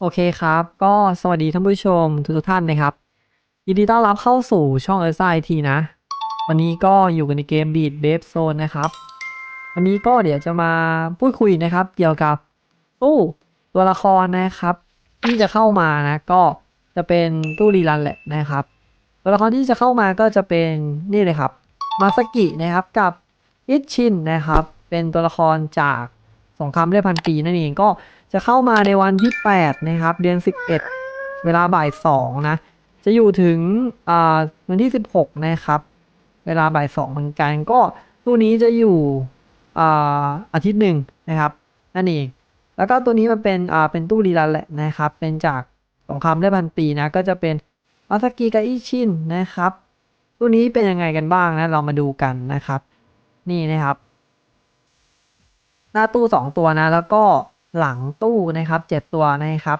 โอเคครับ ก็สวัสดีท่านผู้ชมทุกท่านนะครับ ยินดีต้อนรับเข้าสู่ช่องเอ s ไอทีนะ วันนี้ก็อยู่กันในเกม Beat b a b e Zone นะครับ วันนี้ก็เดี๋ยวจะมาพูดคุยนะครับ เกี่ยวกับตู้ตัวละครนะครับ ที่จะเข้ามานะ ก็จะเป็นตู้รีรันแหละนะครับ ตัวละครที่จะเข้ามาก็จะเป็นนี่เลยครับ มาสกินะครับกับอิชินนะครับ เป็นตัวละครจาก สงครามเลือดพันปีนั่นเองก็จะเข้ามาในวันที่ 8 นะครับ เดือน 11 เวลาบ่าย 2 นะ จะอยู่ถึงวันที่ 16 นะครับ เวลาบ่าย 2 เหมือนกัน ก็ตู้นี้จะอยู่อาอาทิตย์หนึ่งนะครับ นั่นเอง แล้วก็ตัวนี้มันเป็นเป็นตู้รีรันแหละนะครับ เป็นจากสงครามเลือดพันปีนะ ก็จะเป็นมาสกิกับอิชินนะครับตู้นี้เป็นยังไงกันบ้างนะ เรามาดูกันนะครับ นี่นะครับ น้าตู้สองตัวนะ แล้วก็หลังตู้นะครับเจ็ดตัวนะครับ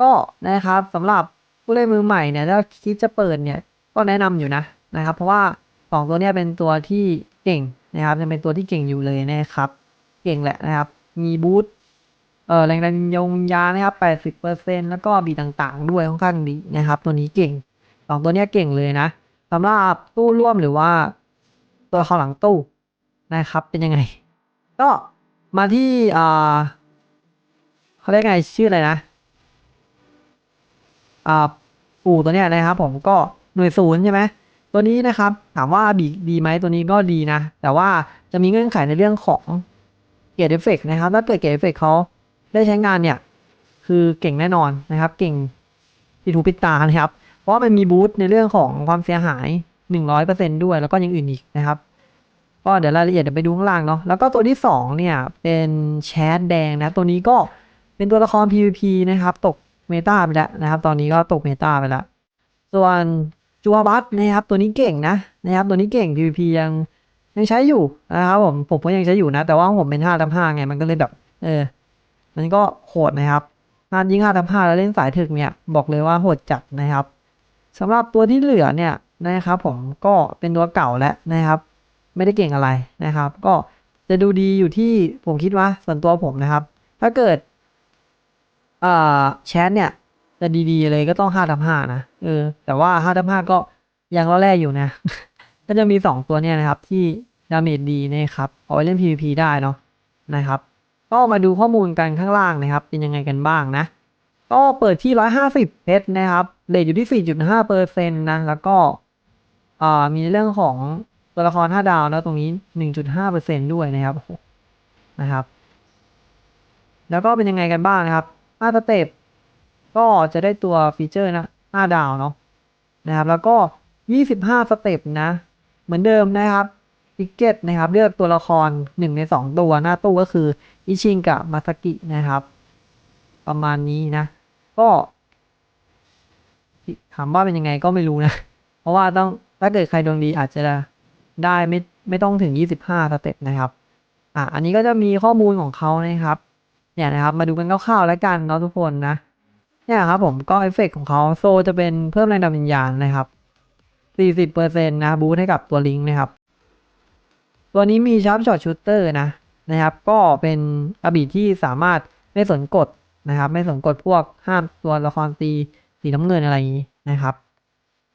ก็นะครับสำหรับผู้เล่นมือใหม่เนี่ยถ้าคิดจะเปิดเนี่ยก็แนะนำอยู่นะนะครับ เพราะว่าสองตัวเนี้ยเป็นตัวที่เก่งนะครับยังเป็นตัวที่เก่งอยู่เลยนะครับ เก่งแหละนะครับ มีบูทเอ่อแรงดันยงยานะครับแปดสิบเปอร์เซ็นแล้วก็บีต่างๆ ด้วยค่อนข้างดีนะครับ ตัวนี้เก่งสองตัวเนี้ยเก่งเลยนะสำหรับตู้ร่วมหรือว่า ตัวเขาหลังตู้นะครับ เป็นยังไง ก็ มาที่อ่าเขาเรียกไงชื่ออะไรนะอ่าปู่ตัวเนี้ยนะครับ ผมก็หน่วยศูนย์ใช่ไหมตัวนี้นะครับ ถามว่าดีดีไหมตัวนี้ก็ดีนะ แต่ว่าจะมีเงื่อนไขในเรื่องของเกียร์เอฟเฟกนะครับ ถ้าเกิดเกียร์เอฟเฟกเขาได้ใช้งานเนี่ย คือเก่งแน่นอนนะครับ เก่งปิดหูปิดตานะครับ เพราะมันมีบูทในเรื่องของความเสียหาย 100%ด้วย แล้วก็ยังอื่นอีกนะครับ ก็เดี๋ยวรายละเอียดเดี๋ยวไปดูข้างล่างเนาะแล้วก็ตัวที่สองเนี่ยเป็นแชทแดงนะตัวนี้ก็เป็นตัวละคร PVP นะครับ ตกเมตาไปแล้วนะครับ ตอนนี้ก็ตกเมตาไปแล้วส่วนจูวบัตนะครับ ตัวนี้เก่งนะนะครับ ตัวนี้เก่ง PVP ยังยังใช้อยู่นะครับผมผมก็ยังใช้อยู่นะ แต่ว่าผมเป็น5ทับ5ไงมันก็เลยแบบ เออ มันก็โหดนะครับงานยิง5ทับ5แล้วเล่นสายถึกเนี่ยบอกเลยว่าโหดจัดนะครับสำหรับตัวที่เหลือเนี่ยนะครับ ผมก็เป็นตัวเก่าแล้วนะครับ ไม่ได้เก่งอะไรนะครับ ก็จะดูดีอยู่ที่ผมคิดว่าส่วนตัวผมนะครับ ถ้าเกิดเอ่อแชทเนี่ยจะดีๆเลยก็ต้องห้าทับห้านะเออแต่ว่าห้าทับห้าก็ยังล่อแร่อยู่นะ ก็จะมีสองตัวเนี่ยนะครับที่ดาเมจดีนะครับเอาไว้เล่น PVP ได้เนาะนะครับ ก็มาดูข้อมูลกันข้างล่างนะครับ เป็นยังไงกันบ้างนะ ก็เปิดที่ 150 เพชรนะครับเลทอยู่ที่ 4.5เปอร์เซ็นต์นะ แล้วก็มีเรื่องของ ตัวละคร 5 ดาวนะตรงนี้ 1.5เปอร์เซ็นต์ด้วยนะครับนะครับ แล้วก็เป็นยังไงกันบ้างนะครับ5สเต็ปก็จะได้ตัวฟีเจอร์นะ 5 ดาวเนาะนะครับ แล้วก็ 25 สเต็ปนะ เหมือนเดิมนะครับติเก็ตนะครับ เลือกตัวละคร 1 ใน 2 ตัวหน้าตู้ก็คืออิชิงกับมาสกินะครับ ประมาณนี้นะ ก็ถามว่าเป็นยังไงก็ไม่รู้นะ เพราะว่าต้องถ้าเกิดใครดวงดีอาจจะ ได้ไม่ไม่ต้องถึง 25 สเต็ปนะครับ อะอันนี้ก็จะมีข้อมูลของเขานะครับ เนี่ยนะครับ มาดูกันคร่าวๆแล้วกันเนาะทุกคนนะ เนี่ยครับผมก็เอฟเฟกต์ของเขาโซจะเป็นเพิ่มแรงดันวิญญาณนะครับ 40%นะบูทให้กับตัวลิงก์นะครับ ตัวนี้มีชาร์ปช็อตชูเตอร์นะนะครับ ก็เป็นอบีที่สามารถไม่สนกฎนะครับ ไม่สนกฎพวกห้ามตัวละครตีสีน้ำเงินอะไรอย่างนี้นะครับ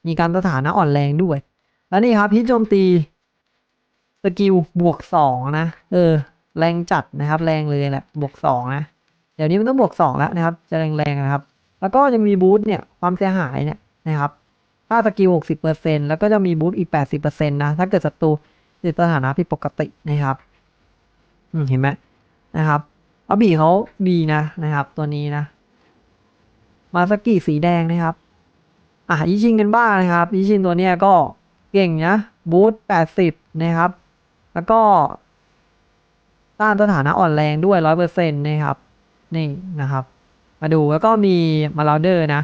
มีการสถานะอ่อนแรงด้วย แล้วนี่ครับพิษโจมตี สกิลบวกสองนะ เออ แรงจัดนะครับ แรงเลยแหละ บวกสองนะ เดี๋ยวนี้มันต้องบวกสองแล้วนะครับ จะแรงๆนะครับ แล้วก็จะมีบูทเนี่ย ความเสียหายเนี่ยนะครับ ถ้าสกิลหกสิบเปอร์เซ็นแล้วก็จะมีบูทอีกแปดสิบเปอร์เซ็นต์นะ ถ้าเกิดศัตรูติดสถานะผิดปกตินะครับอืมเห็นไหมนะครับอาบีเขาดีนะนะครับ ตัวนี้นะ มาสกิสีแดงนะครับ อะยิชินกันบ้างนะครับยิชินตัวเนี้ยก็เก่งนะบูทแปดสิบนะครับ แล้วก็ ต้านสถานะอ่อนแรงด้วยร้อยเปอร์เซ็นต์นะครับ นี่นะครับ มาดูแล้วก็มีมาลาเดอร์นะ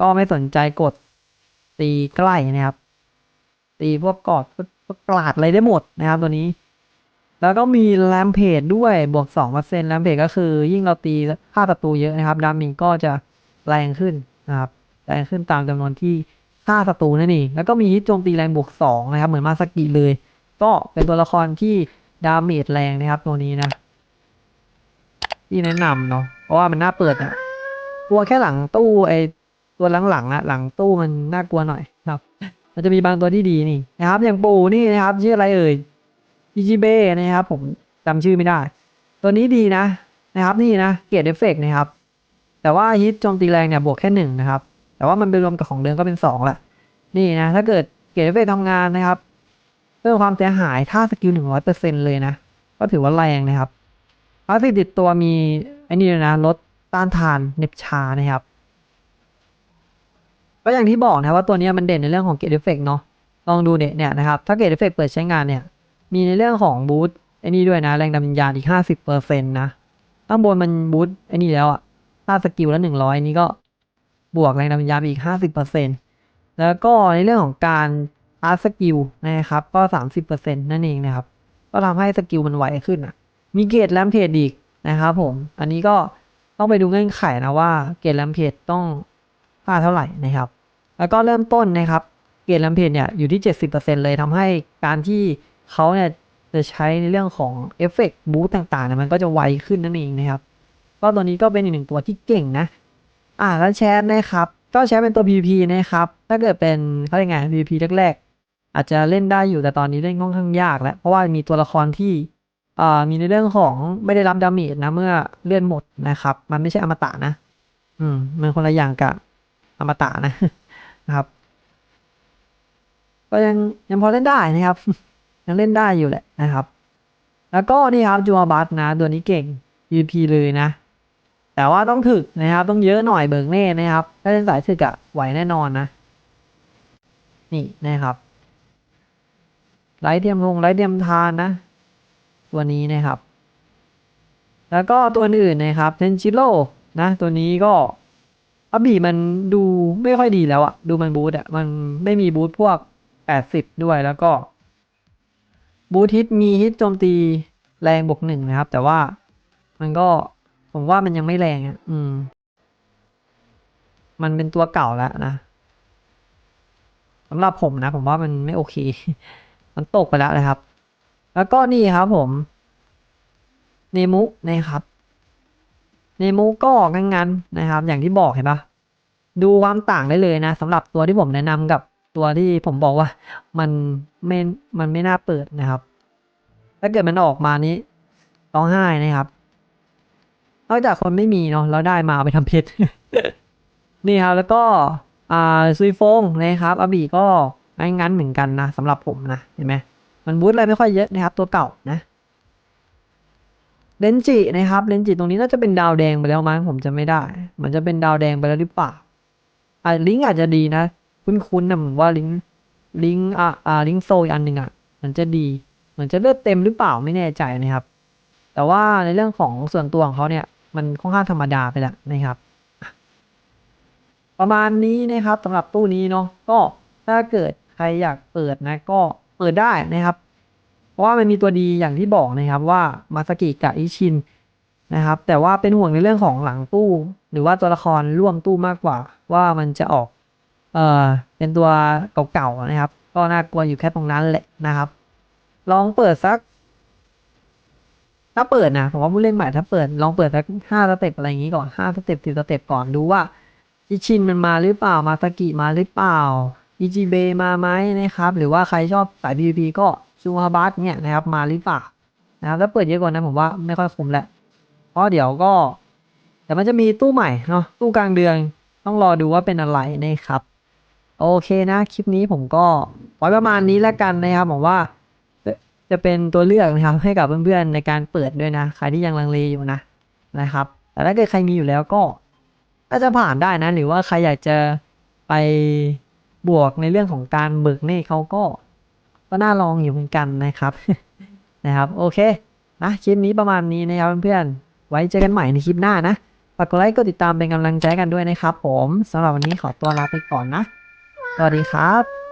ก็ไม่สนใจกดตีใกล้นะครับ ตีพวกกอดพวกกลาดอะไรได้หมดนะครับตัวนี้ แล้วก็มีแรมเพจด้วยบวกสองเปอร์เซ็นต์แรมเพจก็คือ ยิ่งเราตีค่าศัตรูเยอะนะครับดามิงก็จะแรงขึ้นนะครับแรงขึ้นตามจำนวนที่ค่าศัตรูนั่นเอง แล้วก็มีฮิตโจมตีแรงบวกสองนะครับ เหมือนมาสกิเลย ก็เป็นตัวละครที่ดาเมจแรงนะครับตัวนี้นะ ที่แนะนำเนาะเพราะว่ามันน่าเปิดอะกลัวแค่หลังตู้ไอตัวหลังๆอะหลังตู้มันน่ากลัวหน่อยครับ มันจะมีบางตัวที่ดีนี่นะครับ อย่างปูนี่นะครับชื่ออะไรเอ่ย e g b นะครับ ผมจำชื่อไม่ได้ ตัวนี้ดีนะนะครับนี่นะเกียรติเอฟเฟกนะครับ แต่ว่าฮิตโจมตีแรงเนี่ยบวกแค่หนึ่งนะครับ แต่ว่ามันไปรวมกับของเดิมก็เป็นสองละนี่นะ ถ้าเกิดเกียรติเอฟเฟกทำงานนะครับ เพิ่มความเสียหายถ้าสกิลหนึ่งร้อยเปอร์เซ็นเลยนะ ก็ถือว่าแรงนะครับพาสซีฟติดตัวมีไอ้นี่ด้วยนะลดต้านทานเน็บชานะครับ ก็อย่างที่บอกนะว่าตัวนี้มันเด่นในเรื่องของเก t เอฟเฟกเนาะลองดูเนี่ยเนี่ยนะครับ ถ้าเก t เอฟเฟกเปิดใช้งานเนี่ย มีในเรื่องของบูทไอ้นี่ด้วยนะ แรงดันวิญญาณอีกห้าสิบเปอร์เซ็นต์นะข้างบนมันบูทไอ้นี่แล้วอะถ้าสกิลละหนึ่งร้อยนี่ก็บวกแรงดันวิญญาณอีกห้าสิบเปอร์เซ็นต์แล้วก็ในเรื่องของการ อาร์สกิลนะครับ ก็สามสิบเปอร์เซ็นต์นั่นเองนะครับ ก็ทำให้สกิลมันไวขึ้นอะ มีเกรดแรมเพจอีกนะครับผม อันนี้ก็ต้องไปดูเงื่อนไขนะว่าเกรดแรมเพจต้องค่าเท่าไหร่นะครับ แล้วก็เริ่มต้นนะครับ เกรดแรมเพจเนี่ยอยู่ที่ 70%เลยทำให้การที่เขาเนี่ยจะใช้ในเรื่องของเอฟเฟกต์บูตต่างๆเนี่ยมันก็จะไวขึ้นนั่นเองนะครับ ก็ตัวนี้ก็เป็นอีกหนึ่งตัวที่เก่งนะ อ่าแล้วแชทนะครับ ก็แชทเป็นตัว PVP นะครับ ถ้าเกิดเป็นเขาเรียกไง PVP แรก อาจจะเล่นได้อยู่แต่ตอนนี้เล่นค่อนข้างยากแล้ว เพราะว่ามีตัวละครที่มีในเรื่องของไม่ได้รับดาเมจนะ เมื่อเลื่อนหมดนะครับ มันไม่ใช่อมตะนะ อืมมันคนละอย่างกับอมตะนะนะครับ ก็ยังยังพอเล่นได้นะครับ ยังเล่นได้อยู่แหละนะครับ แล้วก็นี่ครับจูอาบัตนะ ตัวนี้เก่ง PVP เลยนะ แต่ว่าต้องถึกนะครับ ต้องเยอะหน่อยเบิกเน่นะครับ ถ้าเล่นสายถึกอะไหวแน่นอนนะ นี่นะครับ ไลท์เทียมลงไลท์เทียมทานนะ ตัวนี้นะครับ แล้วก็ตัวอื่นนะครับเทนจิโร่นะ ตัวนี้ก็อับบีมันดูไม่ค่อยดีแล้วอะดูมันบูทอะมันไม่มีบูทพวก 80 ด้วยแล้วก็ บูทฮิตมีฮิตโจมตีแรงบวกหนึ่งนะครับ แต่ว่ามันก็ผมว่ามันยังไม่แรงอะอืม มันเป็นตัวเก่าแล้วนะสำหรับผมนะ ผมว่ามันไม่โอเค มันตกไปแล้วนะครับ แล้วก็นี่ครับผมเนมุนะครับเนมุก็งั้นๆนะครับ อย่างที่บอกเห็นปะดูความต่างได้เลยนะสำหรับตัวที่ผมแนะนำกับตัวที่ผมบอกว่ามันไม่มันไม่น่าเปิดนะครับ ถ้าเกิดมันออกมานี้ร้องห้นะครับนอกจากคนไม่มีเนาะแล้วได้มาเอาไปทำเพชรนี่ครับแล้วก็อ่าซุยฟงนะครับอาบีก็ งั้นเหมือนกันนะสำหรับผมนะเห็นไหมมันบูทอะไรไม่ค่อยเยอะนะครับ ตัวเก่านะเลนจินะครับเลนจิตรงนี้น่าจะเป็นดาวแดงไปแล้วมั้งผมจะไม่ได้ มันจะเป็นดาวแดงไปแล้วหรือเปล่าอ่าลิงอาจจะดีนะ คุ้นๆนะผมว่าลิงลิงอ่าอ่าลิงโซอีกอันหนึ่งอะ มันจะดีเหมือนจะเลือดเต็มหรือเปล่าไม่แน่ใจนะครับ แต่ว่าในเรื่องของส่วนตัวของเขาเนี่ย มันค่อนข้างธรรมดาไปแล้วนะครับ ประมาณนี้นะครับสำหรับตู้นี้เนาะก็ถ้าเกิด ใครอยากเปิดนะก็เปิดได้นะครับ เพราะว่ามันมีตัวดีอย่างที่บอกนะครับว่ามาสกิกับอิชินนะครับ แต่ว่าเป็นห่วงในเรื่องของหลังตู้ หรือว่าตัวละครร่วมตู้มากกว่า ว่ามันจะออก เอ่อเป็นตัวเก่าๆนะครับ ก็น่ากลัวอยู่แค่ตรงนั้นแหละนะครับ ลองเปิดสัก ถ้าเปิดนะผมว่าผู้เล่นใหม่ถ้าเปิดลองเปิดสักห้าสเต็ปอะไรอย่างนี้ก่อนห้าสเต็ปสิบสเต็ปก่อนดูว่าอิชินมันมาหรือเปล่ามาสกิมาหรือเปล่า อิจิเบมาไหมนะครับ หรือว่าใครชอบสาย PVP ก็ซูฮาบัสเนี่ยนะครับมาหรือเปล่านะครับถ้าเปิดเยอะกว่านั้นผมว่าไม่ค่อยคุ้มแหละเพราะเดี๋ยวก็ แต่มันจะมีตู้ใหม่เนาะตู้กลางเดือนต้องรอดูว่าเป็นอะไรนะครับ โอเคนะคลิปนี้ผมก็ไว้ประมาณนี้แล้วกันนะครับผมว่าจะเป็นตัวเลือกนะครับให้กับเพื่อนๆในการเปิดด้วยนะใครที่ยังลังเลอยู่นะนะครับ แต่ถ้าเกิดใครมีอยู่แล้วก็ก็จะผ่านได้นะ หรือว่าใครอยากจะไป บวกในเรื่องของการเบิกเน่เขาก็ ก็น่าลองอยู่เหมือนกันนะครับ นะครับ โอเคนะคลิปนี้ประมาณนี้นะครับเพื่อนๆ ไว้เจอกันใหม่ในคลิปหน้านะฝากกดไลค์กดติดตามเป็นกำลังใจกันด้วยนะครับผมสำหรับวันนี้ขอตัวลาไปก่อนนะสวัสดีครับ